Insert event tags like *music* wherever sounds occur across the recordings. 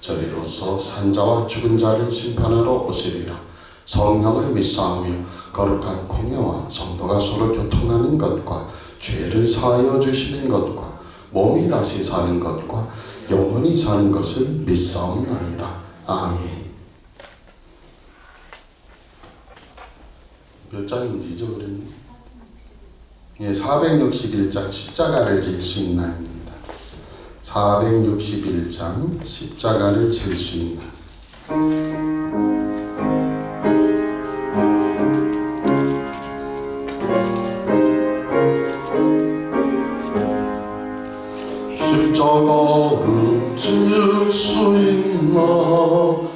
저리로서 산자와 죽은 자를 심판하러 오시리라. 성령을 믿사오며 거룩한 공예와 성도가 서로 교통하는 것과 죄를 사하여 주시는 것과 몸이 다시 사는 것과 영원히 사는 것을 믿사오며이다. 아멘. 몇 장인지 잊어버렸네 예, 461장 십자가를 질 수 있나입니다. 461장 십자가를 질수 있나. 십자가를 질 수 있나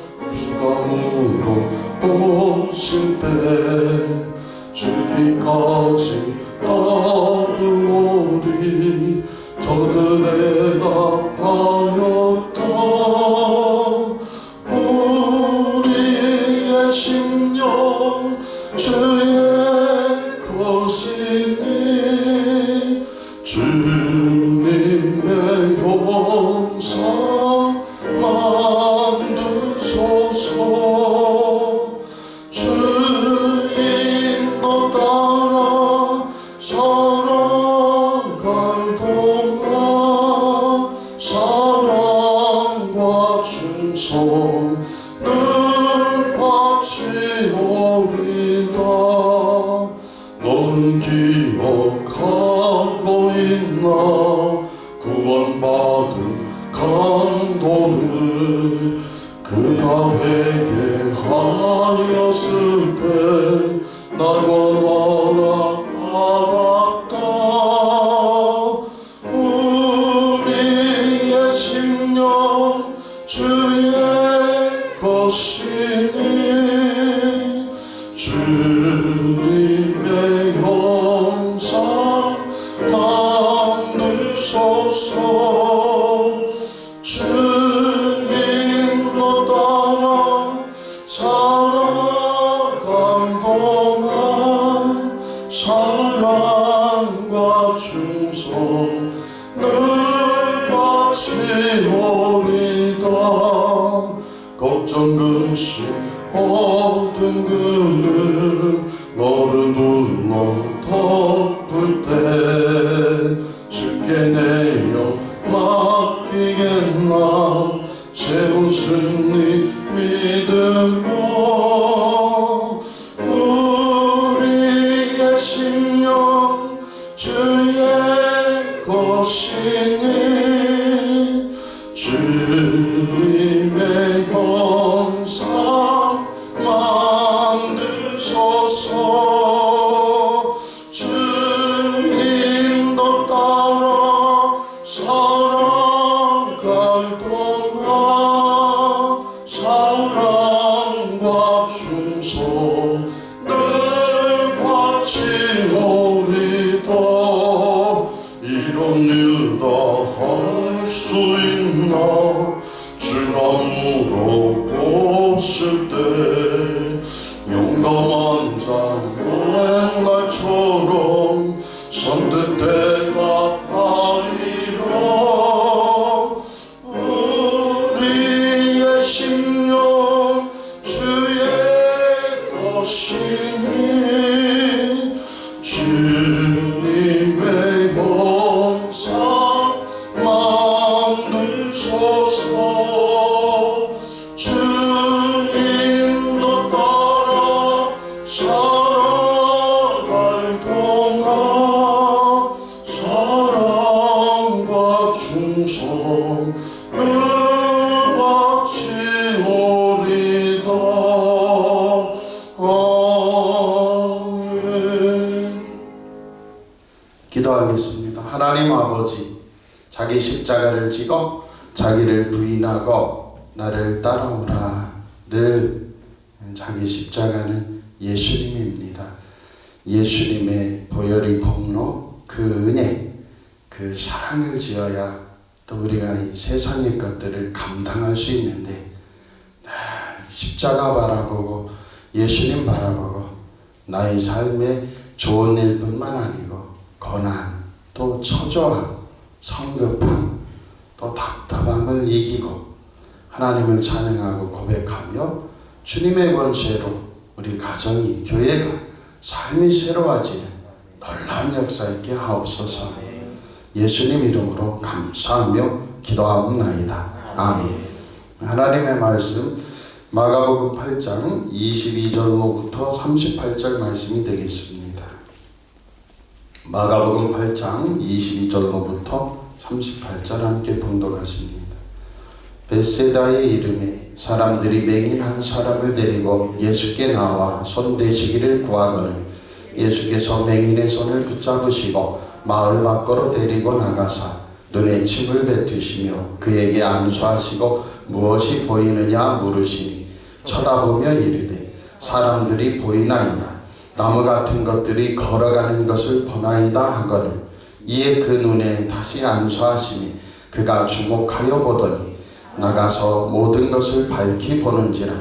심 그가 회개하였을 때 낙원 허 근심 어두운 그늘 너를 덮 예수님 바라보고 나의 삶에 좋은 일뿐만 아니고 고난, 또 초조함, 성급함, 또 답답함을 이기고 하나님을 찬양하고 고백하며 주님의 권세로 우리 가정이 교회가 삶이 새로워지는 놀라운 역사 있게 하옵소서 예수님 이름으로 감사하며 기도하옵나이다. 아멘 하나님의 말씀 마가복음 8장 22절로부터 38절 말씀이 되겠습니다. 마가복음 8장 22절로부터 38절 함께 봉독하십니다. 베세다의 이름에 사람들이 맹인 한 사람을 데리고 예수께 나와 손 대시기를 구하거늘 예수께서 맹인의 손을 붙잡으시고 마을 밖으로 데리고 나가사 눈에 침을 뱉으시며 그에게 안수하시고 무엇이 보이느냐 물으시니 쳐다보며 이르되 사람들이 보이나이다. 나무 같은 것들이 걸어가는 것을 보나이다 하거늘. 이에 그 눈에 다시 안수하시니 그가 주목하여 보더니 나가서 모든 것을 밝히 보는지라.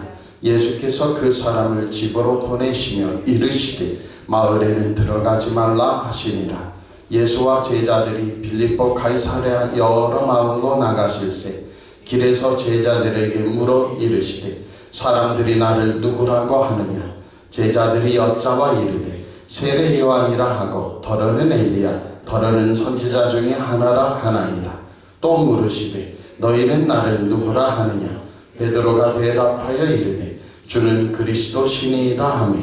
예수께서 그 사람을 집으로 보내시며 이르시되 마을에는 들어가지 말라 하시니라. 예수와 제자들이 빌립보 가이사랴 여러 마을로 나가실세. 길에서 제자들에게 물어 이르시되 사람들이 나를 누구라고 하느냐? 제자들이 여짜와 이르되 세례 요한이라 하고 더러는 엘리야 더러는 선지자 중에 하나라 하나이다. 또 물으시되 너희는 나를 누구라 하느냐? 베드로가 대답하여 이르되 주는 그리스도 신이다 하며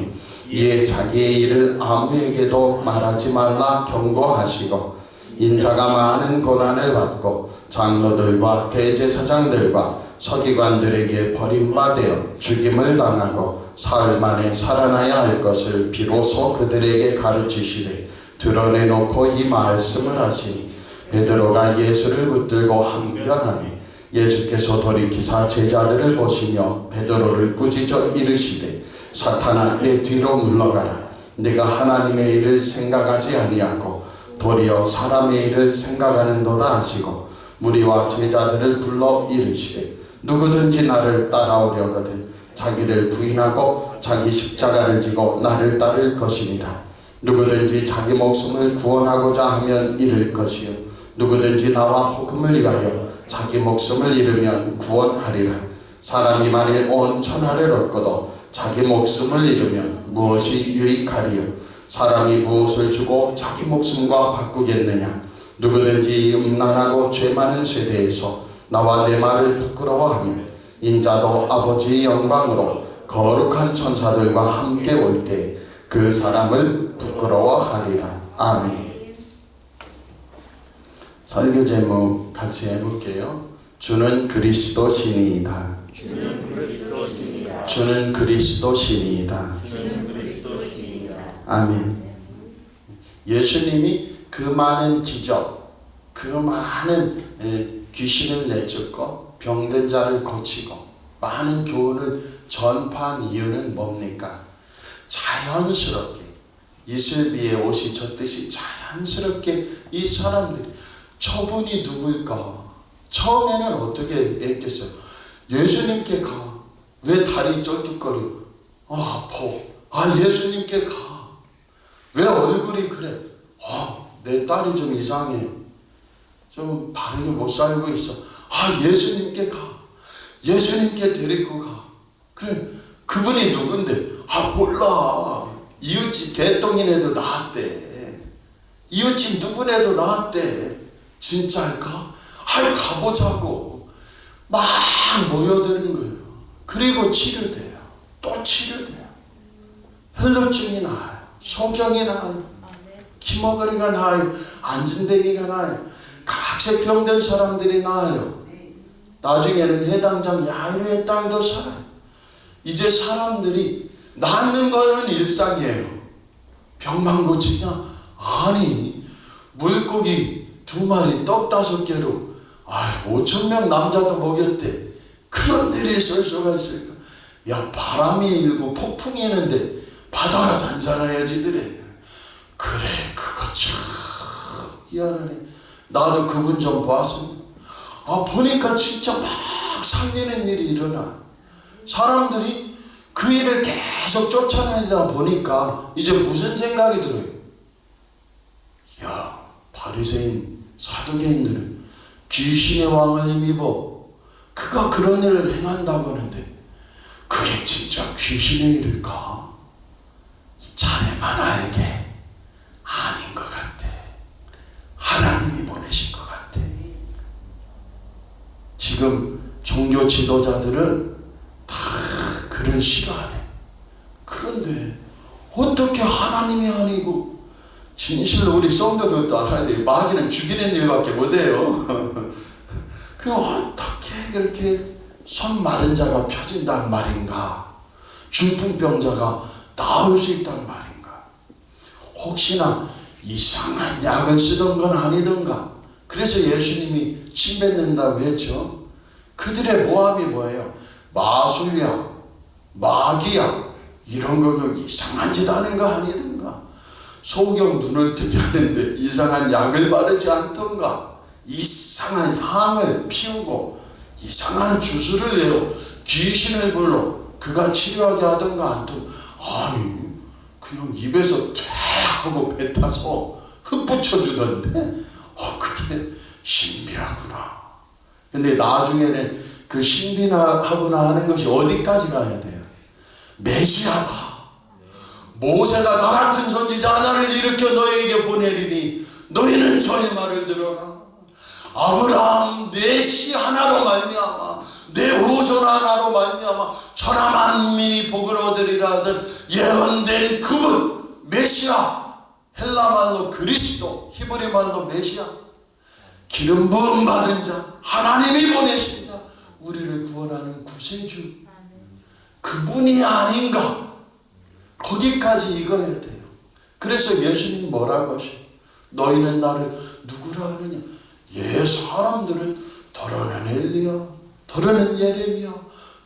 이에 자기의 일을 아무에게도 말하지 말라 경고하시고 인자가 많은 고난을 받고 장로들과 대제사장들과 서기관들에게 버림받아 죽임을 당하고 사흘 만에 살아나야 할 것을 비로소 그들에게 가르치시되 드러내놓고 이 말씀을 하시니 베드로가 예수를 붙들고 항변하며 예수께서 돌이키사 제자들을 보시며 베드로를 꾸짖어 이르시되 사탄아 내 뒤로 물러가라. 네가 하나님의 일을 생각하지 아니하고 도리어 사람의 일을 생각하는도다 하시고 무리와 제자들을 불러 이르시되 누구든지 나를 따라오려거든 자기를 부인하고 자기 십자가를 지고 나를 따를 것이니라. 누구든지 자기 목숨을 구원하고자 하면 잃을 것이요. 누구든지 나와 복음을 위하여 자기 목숨을 잃으면 구원하리라. 사람이 만일 온 천하를 얻고도 자기 목숨을 잃으면 무엇이 유익하리요? 사람이 무엇을 주고 자기 목숨과 바꾸겠느냐? 누구든지 음란하고 죄 많은 세대에서 나와 내 말을 부끄러워하면 인자도 아버지의 영광으로 거룩한 천사들과 함께 올 때 그 사람을 부끄러워하리라. 아멘. 설교 제목 같이 해볼게요. 주는 그리스도 신이다. 주는 그리스도 신이다. 아멘. 예수님이 그 많은 기적 그 많은 에, 귀신을 내쫓고 병든 자를 고치고 많은 교훈을 전파한 이유는 뭡니까? 자연스럽게 이슬비에 옷이 젖듯이 자연스럽게 이 사람들이 저분이 누굴까? 처음에는 어떻게 했겠어요? 예수님께 가. 왜 다리 쩔뚝거리고? 아, 아파. 아, 예수님께 가. 왜 얼굴이 그래? 아, 내 딸이 좀 이상해. 좀 바르게 못 살고 있어. 아, 예수님께 가. 예수님께 데리고 가. 그래, 그분이 누군데? 아, 몰라. 이웃집 개똥이네도 나왔대. 이웃집 누구네도 나왔대. 진짜일까? 아이, 가보자고. 막 모여드는 거예요. 그리고 치료돼요. 또 치료돼요. 혈루증이 나아요. 소경이 나아요. 기머거리가 나아요. 안진뱅이가 나아요. 병든 사람들이 나아요. 나중에는 해당장 야외의 땅도 살아요. 이제 사람들이 낫는 거는 일상이에요. 병만 고치냐? 아니, 물고기 두 마리 떡 다섯 개로 아, 5천 명 남자도 먹였대. 그런 일이 있을 수가 있을까? 야 바람이 일고 폭풍이 있는데 바다가 잔잔해지더래. 그래 그거 참 희한하네. 나도 그분 좀 봤습니다. 아 보니까 진짜 막 살리는 일이 일어나. 사람들이 그 일을 계속 쫓아내다 보니까 이제 무슨 생각이 들어요? 야 바리새인 사두개인들은 귀신의 왕을 힘입어 그가 그런 일을 행한다고 하는데 그게 진짜 귀신의 일일까? 자네만 알게 아닌 것 같아. 하나님이 보내신 것 같아. 지금 종교 지도자들은 다 그를 싫어하네. 그런데 어떻게 하나님이 아니고 진실로 우리 성도들도 알아야 돼요. 마귀는 죽이는 일밖에 못해요. *laughs* 그 어떻게 그렇게 손 마른 자가 펴진단 말인가? 중풍병자가 나을 수 있단 말인가? 혹시나 이상한 약을 쓰던 건 아니던가? 그래서 예수님이 침 뱉는다고 했죠. 그들의 모함이 뭐예요? 마술약, 마귀약 이런 거 이상한 짓 하는 거 아니던가? 소경 눈을 뜨게 하는데 이상한 약을 바르지 않던가? 이상한 향을 피우고 이상한 주술을 내로 귀신을 불러 그가 치료하게 하던가 안던 아니 그냥 입에서 퇴 하고 뱉어서 흙 붙여주던데 어 그래 신비하구나 근데 나중에는 그 신비하구나 하는 것이 어디까지 가야 돼요? 메시아다. 모세가 나 같은 선지자 하나를 일으켜 너에게 보내리니 너희는 저의 말을 들어라. 아브라함 내씨 하나로 말미암아 내 후손 하나로 말미암아 천하 만민이 복을 얻으리라 하던 예언된 그분 메시아 헬라말로 그리스도 히브리말로 메시아 기름 부음 받은 자 하나님이 자 우리를 구원하는 구세주. 그분이 아닌가? 거기까지 읽어야 돼요. 그래서 예수님 뭐라고 하셔 너희는 나를 누구라 하느냐? 예 사람들은 더러는 엘리야 더러는 예레미야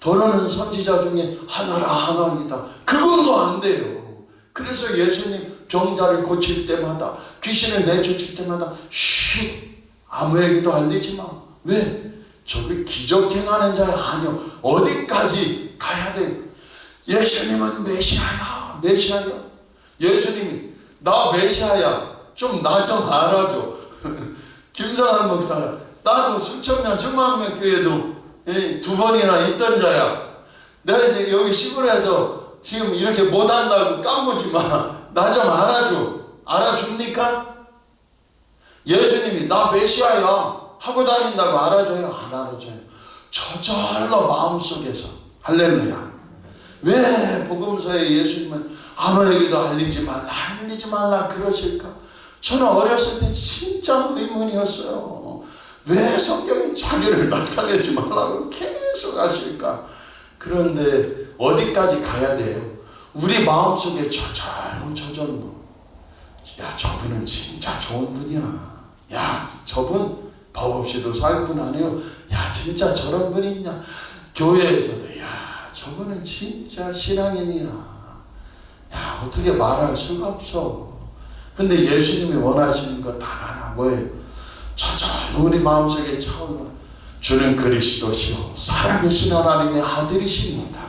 더러는 선지자 중에 하나라 하나입니다. 그걸로 안 돼요. 그래서 예수님 병자를 고칠 때마다 귀신을 내쫓을 때마다 쉿 아무에게도 알리지 마. 왜? 저기 기적 행하는 자야. 아니요. 어디까지 가야 돼? 예수님은 메시아야. 메시아야. 예수님이 나 메시아야. 좀 나 좀 알아줘. *laughs* 김성환 목사가 나도 수천년 중만명 교회도 예, 두 번이나 있던 자야. 내가 이제 여기 시골에서 지금 이렇게 못 한다고 까부지 마 나 *laughs* 좀 알아줘. 알아줍니까? 예수님이 나 메시아야 하고 다닌다고 알아줘요? 안 알아줘요? 저절로 마음속에서. 할렐루야. 왜 복음서에 예수님은 아무에게도 알리지 말라 알리지 말라 그러실까? 저는 어렸을 때 진짜 의문이었어요. 왜 성경이 자기를 나타내지 말라고 계속 하실까? 그런데 어디까지 가야 돼요? 우리 마음속에 저절로 저절로. 야 저분은 진짜 좋은 분이야 야 저분 법 없이도 살분 아니에요 야 진짜 저런 분이 있냐? 교회에서도 야 저분은 진짜 신앙인이야. 야 어떻게 말할 수가 없어. 근데 예수님이 원하시는 거다 하나 뭐예요? 저절로 우리 마음속에 차오르 주는 그리스도시요. 살아계신 하나님의 아들이십니다.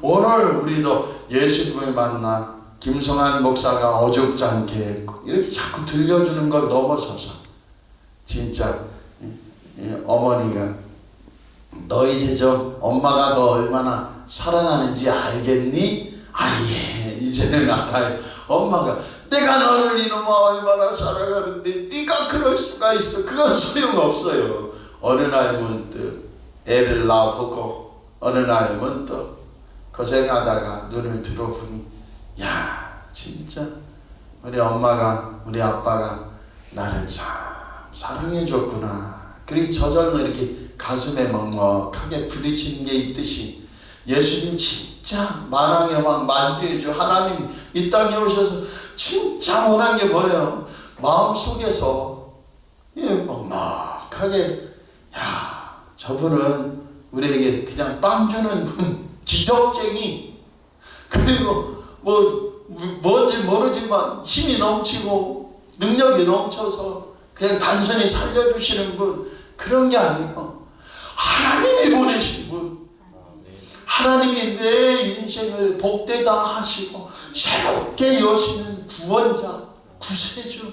오늘 우리도 예수님을 만나 김성한 목사가 어줍잖게 이렇게 자꾸 들려주는 것 넘어서서 진짜 어머니가 너 이제 좀 엄마가 너 얼마나 사랑하는지 알겠니? 아예 이제는 알아요. 엄마가 내가 너를 이놈아 얼마나 사랑하는데 네가 그럴 수가 있어. 그건 소용없어요. 어느 날 문득 애를 낳아보고 어느 날 문득 고생하다가 눈을 들어보니 야 진짜? 우리 엄마가 우리 아빠가 나를 참 사랑해 줬구나. 그리고 저절로 이렇게 가슴에 먹먹하게 부딪히는 게 있듯이 예수님 진짜 만왕의 왕 만주의 주 하나님 이 땅에 오셔서 진짜 원한 게 뭐예요? 마음 속에서 예, 먹먹하게 야 저분은 우리에게 그냥 빵 주는 분, 기적쟁이, 그리고 뭐 뭔지 모르지만 힘이 넘치고 능력이 넘쳐서 그냥 단순히 살려주시는 분 그런 게 아니고 하나님이 보내신 분. 하나님이 내 인생을 복되다 하시고 새롭게 여시는 구원자 구세주.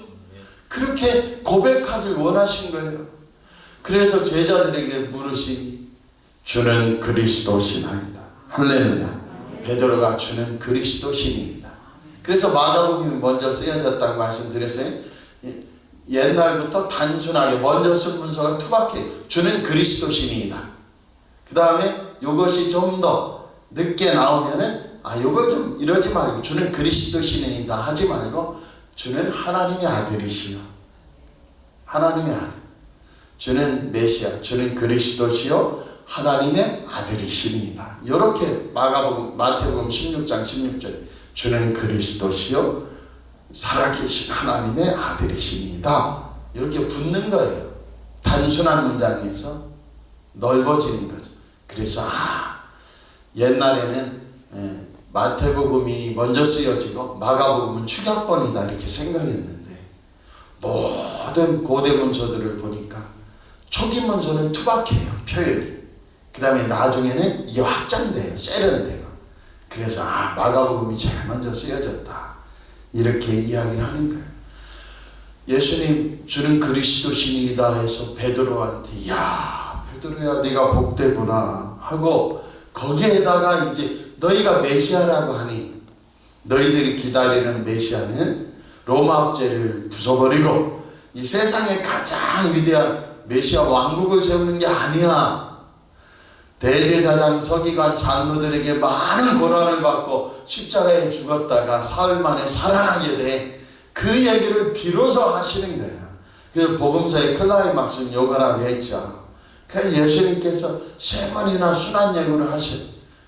그렇게 고백하길 원하신 거예요. 그래서 제자들에게 물으시니 주는 그리스도시나이다. 할렐루야 베드로가 주는 그리스도신입니다. 그래서 마가복음이 먼저 쓰여졌다고 말씀드렸어요. 예, 옛날부터 단순하게 먼저 쓴 문서가 투박해 주는 그리스도신이다. 그 다음에 이것이 좀 더 늦게 나오면은 아 이걸 좀 이러지 말고 주는 그리스도신이다 하지 말고 주는 하나님의 아들이시요. 하나님의 아들. 주는 메시아, 주는 그리스도시요. 하나님의 아들이십니다. 이렇게 마가복음 마태복음 16장 16절 주는 그리스도시요 살아계신 하나님의 아들이십니다. 이렇게 붙는 거예요. 단순한 문장에서 넓어지는 거죠. 그래서 아 옛날에는 예, 마태복음이 먼저 쓰여지고 마가복음은 축약본이다 이렇게 생각했는데 모든 고대 문서들을 보니까 초기 문서는 투박해요 표현이. 그 다음에 나중에는 확장돼요. 세련돼요. 그래서 아 마가복음이 제일 먼저 쓰여졌다. 이렇게 이야기를 하는 거예요. 예수님 주는 그리스도신이다 해서 베드로한테 야 베드로야 네가 복되구나 하고 거기에다가 이제 너희가 메시아라고 하니 너희들이 기다리는 메시아는 로마 압제를 부숴버리고 이 세상에 가장 위대한 메시아 왕국을 세우는 게 아니야. 대제사장 서기관 장로들에게 많은 고난을 받고 십자가에 죽었다가 사흘 만에 살아나게 돼. 그 얘기를 비로소 하시는 거예요. 그 복음서의 클라이막스는 요거라고 했죠. 그래서 예수님께서 세 번이나 순한 예고를 하셔.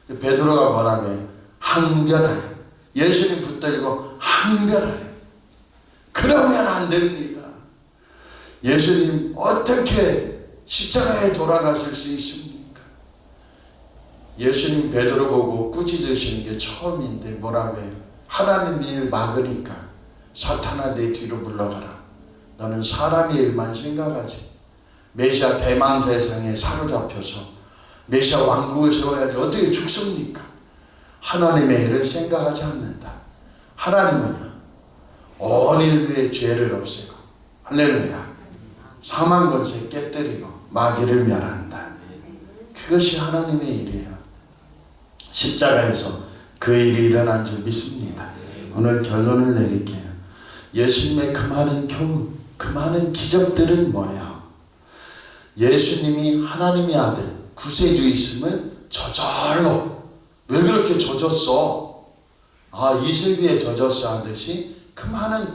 베드로가 뭐라고? 항변하여. 예수님 붙들고 항변하여. 그러면 안 됩니다. 예수님 어떻게 십자가에 돌아가실 수 있습니까? 예수님 베드로 보고 꾸짖으시는 게 처음인데 뭐라고 해요? 하나님 일 막으니까 사탄아 내 뒤로 물러가라. 너는 사람의 일만 생각하지. 메시아 대만 세상에 사로잡혀서 메시아 왕국을 세워야지 어떻게 죽습니까? 하나님의 일을 생각하지 않는다. 하나님은요 온 인류의 죄를 없애고 할렐루야 사망 권세 깨뜨리고 마귀를 멸한다. 그것이 하나님의 일이에요. 십자가에서 그 일이 일어난 줄 믿습니다. 오늘 결론을 내릴게요. 예수님의 그 많은 교훈, 그 많은 기적들은 뭐예요? 예수님이 하나님의 아들, 구세주이심을 저절로 왜 그렇게 젖었어? 아 이슬비에 젖었어 하듯이 그 많은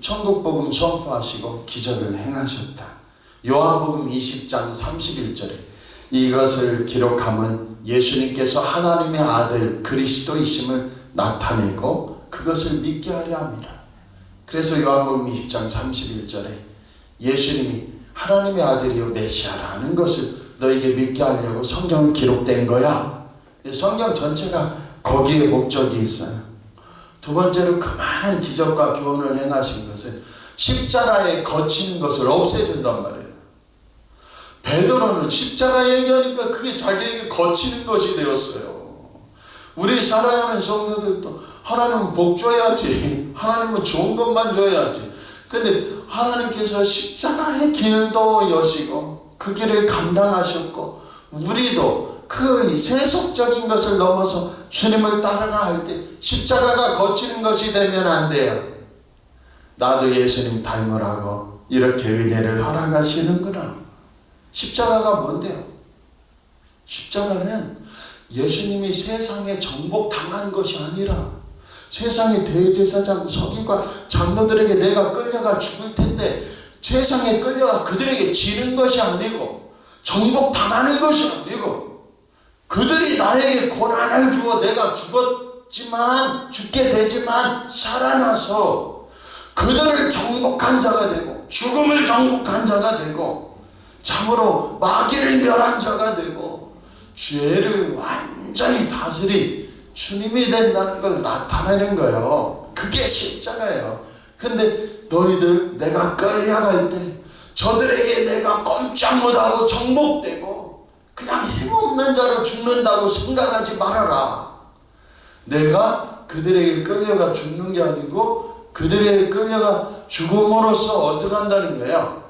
천국복음 선포하시고 기적을 행하셨다. 요한복음 20장 31절에 이것을 기록함은 예수님께서 하나님의 아들 그리스도이심을 나타내고 그것을 믿게 하려 합니다. 그래서 요한복음 20장 31절에 예수님이 하나님의 아들이요 메시아라는 것을 너에게 믿게 하려고 성경은 기록된 거야. 성경 전체가 거기에 목적이 있어요. 두 번째로 그 많은 기적과 교훈을 행하신 것은 십자가에 거치는 것을 없애준단 말이에요. 베드로는 십자가 얘기하니까 그게 자기에게 거치는 것이 되었어요. 우리 살아가는 성도들도 하나님은 복 줘야지. 하나님은 좋은 것만 줘야지. 근데 하나님께서 십자가의 길도 여시고 그 길을 감당하셨고 우리도 그 세속적인 것을 넘어서 주님을 따르라 할 때 십자가가 거치는 것이 되면 안 돼요. 나도 예수님 닮으라고 이렇게 은혜를 허락하시는구나. 십자가가 뭔데요? 십자가는 예수님이 세상에 정복당한 것이 아니라 세상의 대제사장 서기관 장로들에게 내가 끌려가 죽을 텐데 세상에 끌려가 그들에게 지는 것이 아니고 정복당하는 것이 아니고 그들이 나에게 고난을 주어 내가 죽었지만 죽게 되지만 살아나서 그들을 정복한 자가 되고 죽음을 정복한 자가 되고 참으로 마귀를 멸한 자가 되고 죄를 완전히 다스리 주님이 된다는 걸 나타내는 거예요. 그게 십자가예요. 근데 너희들 내가 끌려갈 때 저들에게 내가 꼼짝 못하고 정복되고 그냥 힘없는 자로 죽는다고 생각하지 말아라. 내가 그들에게 끌려가 죽는 게 아니고 그들에게 끌려가 죽음으로써 한다는 거예요?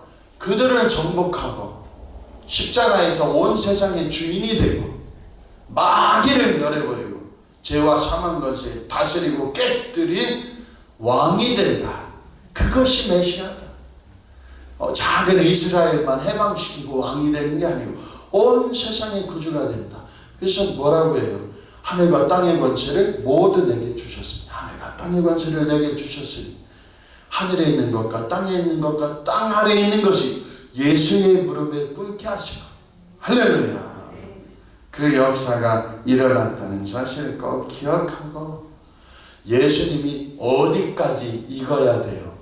그들을 정복하고 십자가에서 온 세상의 주인이 되고 마귀를 멸해버리고 죄와 사망 것에 다스리고 깨뜨린 왕이 된다. 그것이 메시아다. 어, 작은 이스라엘만 해방시키고 왕이 되는 게 아니고 온 세상의 구주가 된다. 그래서 뭐라고 해요? 하늘과 땅의 권세를 모두 내게 주셨으니 하늘과 땅의 권세를 내게 주셨으니 하늘에 있는 것과 땅에 있는 것과 땅 아래에 있는 것이 예수의 무릎에 꿇게 하시고 할렐루야. 그 역사가 일어났다는 사실을 꼭 기억하고 예수님이 어디까지 익어야 돼요?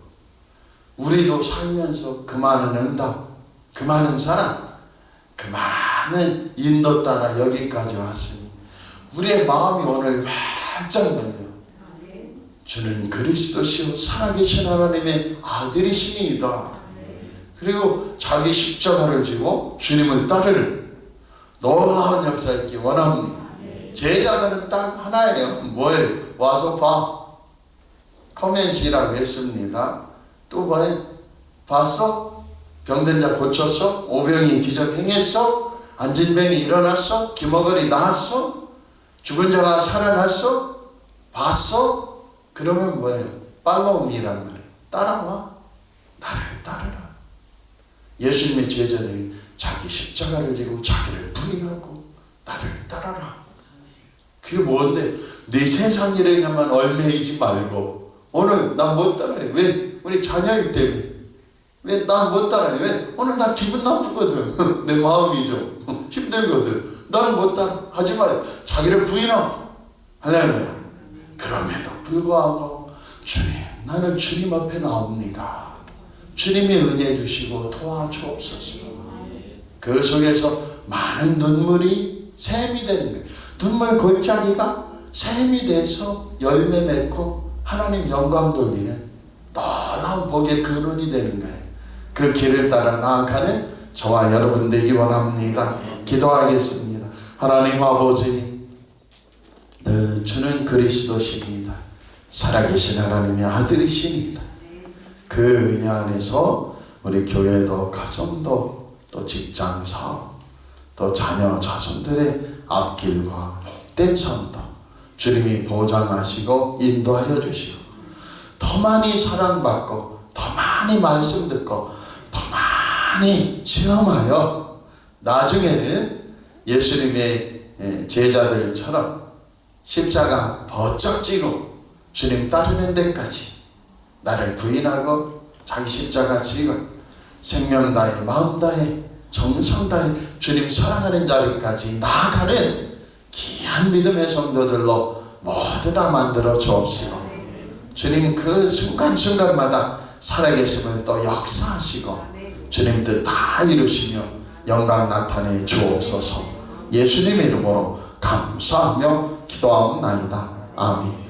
우리도 살면서 그 많은 응답 그 많은 사랑 그 많은 인도 따라 여기까지 왔으니 우리의 마음이 오늘 활짝 열려 주는 그리스도시요 살아계신 하나님의 아들이시니이다. 그리고 자기 십자가를 지고 주님을 따르는 놀라운 역사 있기 원합니다. 제자들은 딱 하나예요. 뭐예요? 와서 봐. 커맨시라고 했습니다. 또 뭐예요? 봤어? 병든 자 고쳤어? 오병이 기적 행했어? 앉은 병이 일어났어? 기머거리 나았어? 죽은 자가 살아났어? 봤어? 그러면 뭐예요? 팔로우미란 말이에요. 따라와. 나를 따르라. 예수님의 제자들이 자기 십자가를 지고 자기를 부인하고 나를 따라라. 그게 뭔데? 네 세상 일에만 얼매이지 말고 오늘 나 못 따라해. 왜? 우리 자녀일 때문에. 왜 나 못 따라해? 왜? 오늘 나 기분 나쁘거든. *laughs* 내 마음이 좀 *laughs* 힘들거든. 난못 따라. 하지 말아요. 자기를 부인하고. 할렐루야. 그럼에도 불구하고 주님 나는 주님 앞에 나옵니다. 주님이 은혜 주시고 도와주옵소서. 그 속에서 많은 눈물이 샘이 되는 거예요. 눈물 골짜기가 샘이 돼서 열매 맺고 하나님 영광 돌리는 놀라운 복의 근원이 되는 거예요. 그 길을 따라 나아가는 저와 여러분 되기 원합니다. 기도하겠습니다. 하나님 아버지 늘 주는 그리스도십니다. 살아계신 하나님의 아들이십니다. 그 은혜 안에서 우리 교회도 가정도 또 직장 사업 또 자녀 자손들의 앞길과 복된 삶도 주님이 보장하시고 인도하여 주시고 더 많이 사랑받고 더 많이 말씀 듣고 더 많이 체험하여 나중에는 예수님의 예, 제자들처럼 십자가 버쩍 지고 주님 따르는 데까지 나를 부인하고 자기 십자가 지고 생명 다해 마음 다해 정성 다해 주님 사랑하는 자리까지 나아가는 귀한 믿음의 성도들로 모두 다 만들어 주옵시고 주님 그 순간순간마다 살아계심을 또 역사하시고 주님 뜻 다 이루시며 영광 나타내 주옵소서. 예수님 이름으로 감사하며 기도하옵나이다. 아멘